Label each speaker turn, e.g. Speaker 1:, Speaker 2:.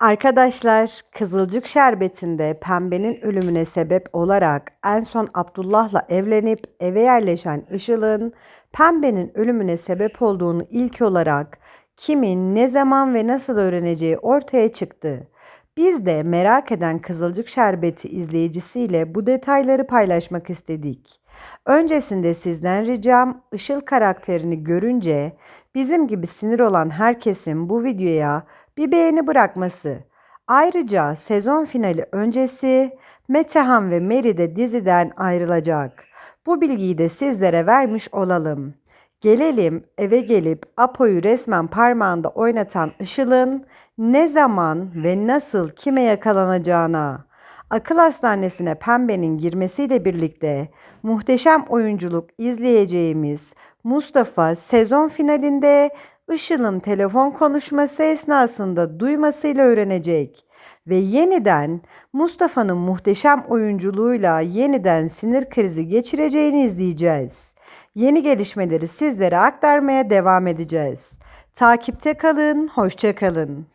Speaker 1: Arkadaşlar, Kızılcık Şerbeti'nde Pembe'nin ölümüne sebep olarak en son Abdullah'la evlenip eve yerleşen Işıl'ın Pembe'nin ölümüne sebep olduğunu ilk olarak kimin, ne zaman ve nasıl öğreneceği ortaya çıktı. Biz de merak eden Kızılcık Şerbeti izleyicisiyle bu detayları paylaşmak istedik. Öncesinde sizden ricam Işıl karakterini görünce bizim gibi sinir olan herkesin bu videoya bir beğeni bırakması. Ayrıca sezon finali öncesi Metehan ve Meri de diziden ayrılacak. Bu bilgiyi de sizlere vermiş olalım. Gelelim eve gelip Apo'yu resmen parmağında oynatan Işıl'ın ne zaman ve nasıl kime yakalanacağına. Akıl hastanesine Pembe'nin girmesiyle birlikte muhteşem oyunculuk izleyeceğimiz Mustafa sezon finalinde Işıl'ın telefon konuşması esnasında duymasıyla öğrenecek ve yeniden Mustafa'nın muhteşem oyunculuğuyla yeniden sinir krizi geçireceğini izleyeceğiz. Yeni gelişmeleri sizlere aktarmaya devam edeceğiz. Takipte kalın, hoşça kalın.